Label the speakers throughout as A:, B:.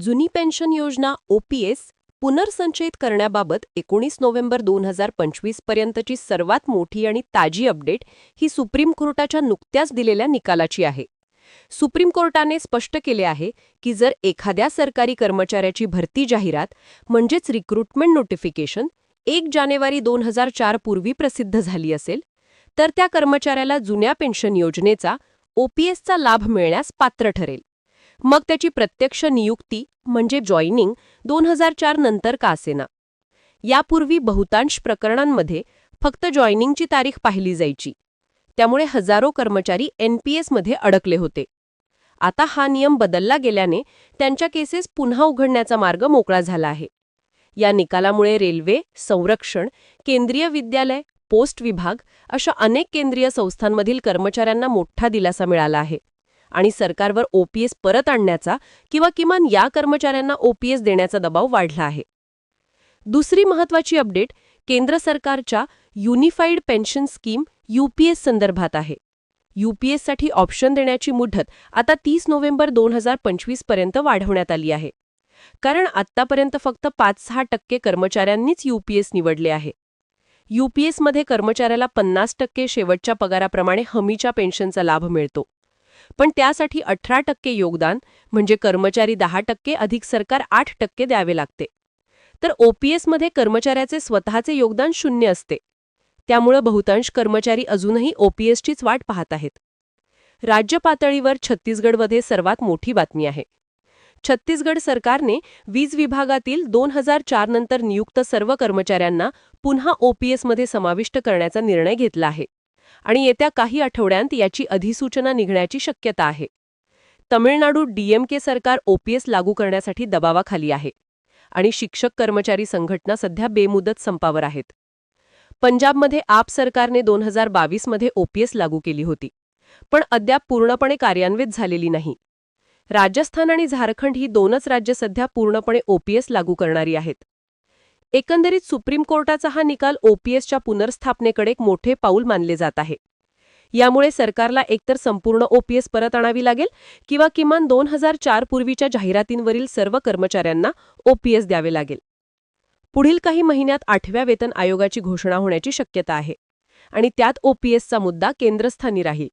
A: जुनी पेन्शन योजना ओपीएस पुनर्संचयित करण्याबाबत एकोणीस नोव्हेंबर दोन हजार पंचवीस पर्यंतची सर्वात मोठी आणि ताजी अपडेट ही सुप्रीम कोर्टाच्या नुकत्याच दिलेल्या निकालाची आहे. सुप्रीम कोर्टाने स्पष्ट केले आहे की जर एखाद्या सरकारी कर्मचाऱ्याची भरती जाहिरात म्हणजेच रिक्रुटमेंट नोटिफिकेशन एक जानेवारी दोन हजार चार पूर्वी प्रसिद्ध झाली असेल तर त्या कर्मचाऱ्याला जुन्या पेन्शन योजनेचा ओपीएसचा लाभ मिळण्यास पात्र ठरेल. मग त्याची प्रत्यक्ष नियुक्ती म्हणजे जॉईनिंग दोन हजार चार नंतर का असेना यापूर्वी बहुतांश प्रकरणांमध्ये फक्त जॉईनिंगची तारीख पाहिली जायची. त्यामुळे हजारो कर्मचारी एनपीएसमध्ये अडकले होते. आता हा नियम बदलला गेल्याने त्यांच्या केसेस पुन्हा उघडण्याचा मार्ग मोकळा झाला आहे. या निकालामुळे रेल्वे संरक्षण केंद्रीय विद्यालय पोस्ट विभाग अशा अनेक केंद्रीय संस्थांमधील कर्मचाऱ्यांना मोठा दिलासा मिळाला आहे. आणि सरकारवर ओपीएस परत आणण्याचा किंवा किमान या कर्मचाऱ्यांना ओपीएस देण्याचा दबाव वाढला आहे. दुसरी महत्वाची अपडेट केंद्र सरकारच्या युनिफाईड पेन्शन स्कीम यूपीएस संदर्भात आहे. यूपीएससाठी ऑप्शन देण्याची मुदत आता तीस नोव्हेंबर दोन हजार पंचवीसपर्यंत वाढवण्यात आली आहे. कारण आत्तापर्यंत फक्त पाच सहा टक्के कर्मचाऱ्यांनीच यूपीएस निवडले आहे. यूपीएसमध्ये कर्मचाऱ्याला पन्नास टक्के शेवटच्या पगाराप्रमाणे हमीच्या पेन्शनचा लाभ मिळतो. पण त्यासाठी अठरा टक्के योगदान म्हणजे कर्मचारी दहा टक्के अधिक सरकार आठ टक्के द्यावे लागते. तर ओपीएसमध्ये कर्मचाऱ्याचे स्वतःचे योगदान शून्य असते. त्यामुळं बहुतांश कर्मचारी अजूनही ओपीएसचीच वाट पाहत आहेत. राज्य पातळीवर छत्तीसगडमध्ये सर्वात मोठी बातमी आहे. छत्तीसगड सरकारने वीज विभागातील दोन हजार चार नंतर नियुक्त सर्व कर्मचाऱ्यांना पुन्हा ओपीएसमध्ये समाविष्ट करण्याचा निर्णय घेतला आहे. आणि येत्या काही आठवड्यांत याची अधिसूचना निघण्याची शक्यता आहे. तमिळनाडू डीएमके सरकार ओपीएस लागू करण्यासाठी दबावाखाली आहे आणि शिक्षक कर्मचारी संघटना सध्या बेमुदत संपावर आहेत. पंजाबमध्ये आप सरकारने दोन हजार बावीसमध्ये ओपीएस लागू केली होती पण अद्याप पूर्णपणे कार्यान्वित झालेली नाही. राजस्थान आणि झारखंड ही दोनच राज्य सध्या पूर्णपणे ओपीएस लागू करणारी आहेत. एकंदरीत सुप्रीम कोर्टाचा हा निकाल ओपीएसच्या पुनर्स्थापनेकडे एक मोठे पाऊल मानले जात आहे. यामुळे सरकारला एकतर संपूर्ण ओपीएस परत आणावी लागेल किंवा किमान दोन हजार चार पूर्वीच्या जाहिरातींवरील सर्व कर्मचाऱ्यांना ओपीएस द्यावे लागेल. पुढील काही महिन्यात आठव्या वेतन आयोगाची घोषणा होण्याची शक्यता आहे आणि त्यात ओपीएसचा मुद्दा केंद्रस्थानी राहील.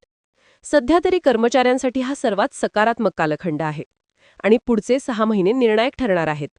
A: सध्या तरी कर्मचाऱ्यांसाठी हा सर्वात सकारात्मक कालखंड आहे आणि पुढचे सहा महिने निर्णायक ठरणार आहेत.